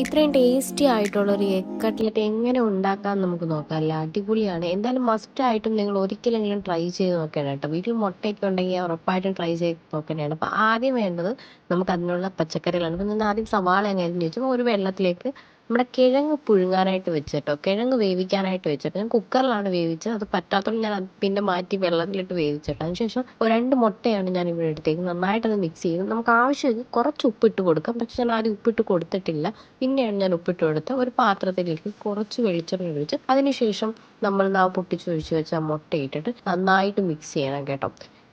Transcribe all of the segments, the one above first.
ഇത്രയും ടേസ്റ്റി ആയിട്ടുള്ള ഒരു എഗ് കട്ട്ലറ്റ് എങ്ങനെ ഉണ്ടാക്കാൻ നമുക്ക് നോക്കാം അല്ലേ? അടിപൊളിയാണ്. എന്തായാലും മസ്റ്റ് ആയിട്ടും നിങ്ങൾ ഒരിക്കലെങ്കിലും ട്രൈ ചെയ്ത് നോക്കണം കേട്ടോ. വീട്ടിൽ മുട്ടയൊക്കെ ഉണ്ടെങ്കിൽ ഉറപ്പായിട്ടും ട്രൈ ചെയ്ത് നോക്കണേണ്. അപ്പോൾ ആദ്യം വേണ്ടത് നമുക്ക് അതിനുള്ള പച്ചക്കറികളാണ്. അപ്പോൾ ആദ്യം സവാള എങ്ങനെയാണെന്ന് ചോദിച്ചാൽ ഒരു വെള്ളത്തിലേക്ക് നമ്മുടെ കിഴങ്ങ് പുഴുങ്ങാനായിട്ട് വെച്ചിട്ടോ. കിഴങ്ങ് വേവിക്കാനായിട്ട് വെച്ചിട്ട്. ഞാൻ കുക്കറിലാണ് വേവിച്ചത്. അത് പറ്റാത്തതുകൊണ്ട് ഞാൻ പിന്നെ മാറ്റി വെള്ളത്തിലിട്ട് വേവിച്ചിട്ട്. അതിനുശേഷം ഒരു രണ്ട് മുട്ടയാണ് ഞാൻ ഇവിടെ എടുത്തേക്കുന്നത്. നന്നായിട്ടത് മിക്സ് ചെയ്ത് നമുക്ക് ആവശ്യമെങ്കിൽ കുറച്ച് ഉപ്പിട്ട് കൊടുക്കാം. പക്ഷെ ഞാൻ ആദ്യം ഉപ്പിട്ട് കൊടുത്തിട്ടില്ല. പിന്നെയാണ് ഞാൻ ഉപ്പിട്ട് കൊടുത്ത് ഒരു പാത്രത്തിലേക്ക് കുറച്ച് വെളിച്ചെണ്ണ ഒഴിച്ച് അതിനുശേഷം നമ്മൾ നാ പൊട്ടിച്ചൊഴിച്ച് വെച്ച മുട്ട ഇട്ടിട്ട് നന്നായിട്ട് മിക്സ് ചെയ്യണം കേട്ടോ.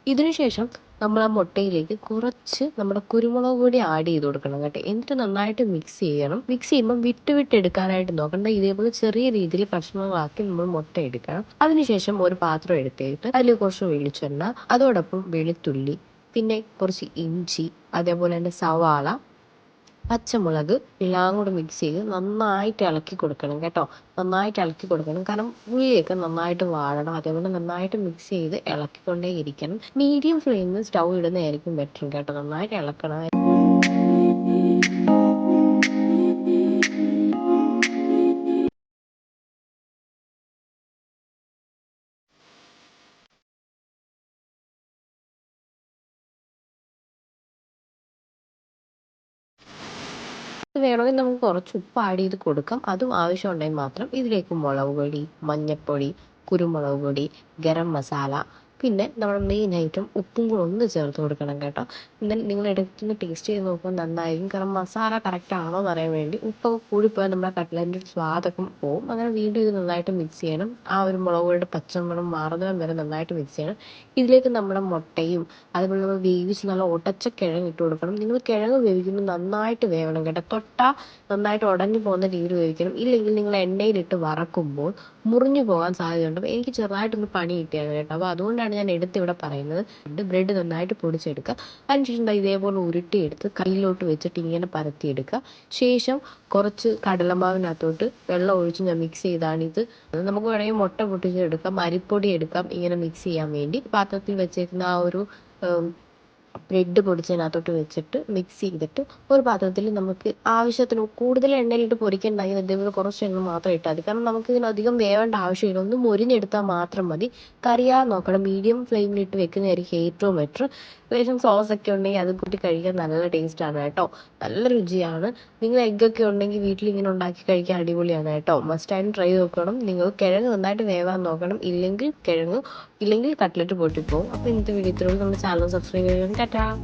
ഇതിനുശേഷം നമ്മൾ ആ മുട്ടയിലേക്ക് കുറച്ച് നമ്മുടെ കുരുമുളക് പൊടി ആഡ് ചെയ്ത് കൊടുക്കണം കേട്ടോ. എന്നിട്ട് നന്നായിട്ട് മിക്സ് ചെയ്യണം. മിക്സ് ചെയ്യുമ്പോൾ വിട്ട് വിട്ട് എടുക്കാനായിട്ട് നോക്കണ്ട. ഇതേപോലെ ചെറിയ രീതിയിൽ കഷ്ണങ്ങളാക്കി നമ്മൾ മുട്ട എടുക്കണം. അതിനുശേഷം ഒരു പാത്രം എടുത്തിട്ട് അതിൽ കുറച്ച് വെളിച്ചെണ്ണ അതോടൊപ്പം വെളുത്തുള്ളി പിന്നെ കുറച്ച് ഇഞ്ചി അതേപോലെ തന്നെ സവാള പച്ചമുളക് എല്ലാം കൂടെ മിക്സ് ചെയ്ത് നന്നായിട്ട് ഇളക്കി കൊടുക്കണം കേട്ടോ. നന്നായിട്ട് ഇളക്കി കൊടുക്കണം. കാരണം ഉള്ളിയൊക്കെ നന്നായിട്ട് വാഴണം. അതേപോലെ നന്നായിട്ട് മിക്സ് ചെയ്ത് ഇളക്കിക്കൊണ്ടേ ഇരിക്കണം. മീഡിയം ഫ്ലെയിമിൽ സ്റ്റൗ ഇടുന്നതായിരിക്കും ബെറ്റർ കേട്ടോ. നന്നായിട്ട് ഇളക്കണം. വേണമെങ്കിൽ നമുക്ക് കുറച്ച് ഉപ്പ് ആഡ് ചെയ്ത് കൊടുക്കാം. അതും ആവശ്യമുണ്ടെങ്കിൽ മാത്രം ഇതിലേക്ക് മുളക് പൊടി മഞ്ഞൾപ്പൊടി കുരുമുളക് പൊടി ഗരം മസാല പിന്നെ നമ്മൾ ഐറ്റം ഉപ്പും കൂടെ ഒന്ന് ചേർത്ത് കൊടുക്കണം കേട്ടോ. എന്നാൽ നിങ്ങൾ ഇടയ്ക്കൊന്ന് ടേസ്റ്റ് ചെയ്ത് നോക്കുമ്പോൾ നന്നായിരിക്കും. കാരണം മസാല കറക്റ്റ് ആണോ എന്ന് അറിയാൻ വേണ്ടി ഉപ്പൊക്കെ കൂടിപ്പോയാൽ നമ്മുടെ കട്ട്ലറ്റിന്റെ സ്വാദൊക്കെ പോവും. അങ്ങനെ വീണ്ടും ഇത് നന്നായിട്ട് മിക്സ് ചെയ്യണം. ആ ഒരു മുളക് പൊടിയുടെ പച്ചമണം മാറുന്നതും വരെ നന്നായിട്ട് മിക്സ് ചെയ്യണം. ഇതിലേക്ക് നമ്മുടെ മുട്ടയും അതുപോലെ നമ്മൾ വേവിച്ച് നല്ല ഉടച്ച കിഴങ്ങ് ഇട്ട് കൊടുക്കണം. നിങ്ങൾ കിഴങ്ങ് വേവിക്കുമ്പോൾ നന്നായിട്ട് വേവണം കേട്ടോ. തൊട്ടാൽ നന്നായിട്ട് ഉടഞ്ഞു പോകുന്ന രീതിയിൽ വേവിക്കണം. ഇല്ലെങ്കിൽ നിങ്ങൾ എണ്ണയിലിട്ട് വറക്കുമ്പോൾ മുറിഞ്ഞു പോകാൻ സാധ്യതയുണ്ട്. അപ്പോൾ എനിക്ക് ചെറുതായിട്ടൊന്ന് പണി കിട്ടിയാണ് കേട്ടോ. അപ്പോൾ അതുകൊണ്ടാണ് ഞാൻ എടുത്ത് ഇവിടെ പറയുന്നത്. ബ്രെഡ് നന്നായിട്ട് പൊടിച്ചെടുക്കുക. അതിനുശേഷം ഇതേപോലെ ഉരുട്ടിയെടുത്ത് കയ്യിലോട്ട് വെച്ചിട്ട് ഇങ്ങനെ പരത്തിയെടുക്കുക. ശേഷം കുറച്ച് കടലമാവിനകത്തോട്ട് വെള്ളം ഒഴിച്ച് ഞാൻ മിക്സ് ചെയ്താണിത് അത് നമുക്ക് വേണമെങ്കിൽ മുട്ട പൊട്ടിച്ചെടുക്കാം. അരിപ്പൊടി എടുക്കാം. ഇങ്ങനെ മിക്സ് ചെയ്യാൻ വേണ്ടി. പാത്രത്തിൽ വെച്ചേക്കുന്ന ആ ഒരു ബ്രെഡ് പൊടിച്ചതിനകത്തോട്ട് വെച്ചിട്ട് മിക്സ് ചെയ്തിട്ട് ഒരു പാത്രത്തിൽ നമുക്ക് ആവശ്യത്തിന് കൂടുതൽ എണ്ണയിലിട്ട് പൊരിക്കണ്ടായി ഇതേപോലെ കുറച്ച് എണ്ണ മാത്രം ഇട്ടാൽ മതി. കാരണം നമുക്ക് ഇതിനധികം വേവേണ്ട ആവശ്യമില്ല. ഒന്ന് മൊരിഞ്ഞെടുത്താൽ മാത്രം മതി. കറിയാൻ നോക്കണം. മീഡിയം ഫ്ലെയിമിലിട്ട് വെക്കുന്നതായിരിക്കും ഏറ്റവും ബെറ്റർ ഏകദേശം സോസ് ഒക്കെ ഉണ്ടെങ്കിൽ അത് കൂട്ടി കഴിക്കാൻ നല്ല ടേസ്റ്റ് ആണ് കേട്ടോ. നല്ല രുചിയാണ്. നിങ്ങൾ എഗ്ഗൊക്കെ ഉണ്ടെങ്കിൽ വീട്ടിൽ ഇങ്ങനെ ഉണ്ടാക്കി കഴിക്കാൻ അടിപൊളിയാണ് കേട്ടോ. മസ്റ്റ് ആയിട്ട് ട്രൈ നോക്കണം. നിങ്ങൾ കിഴങ്ങ് നന്നായിട്ട് വേവാൻ നോക്കണം. ഇല്ലെങ്കിൽ കിഴങ്ങ് ഇല്ലെങ്കിൽ കട്ട്ലറ്റ് പൊട്ടിപ്പോവും അപ്പോൾ ഇന്നത്തെ വീഡിയോ ഇത്രയും നമ്മുടെ ചാനൽ സബ്സ്ക്രൈബ് ചെയ്യണം. Ta-ta.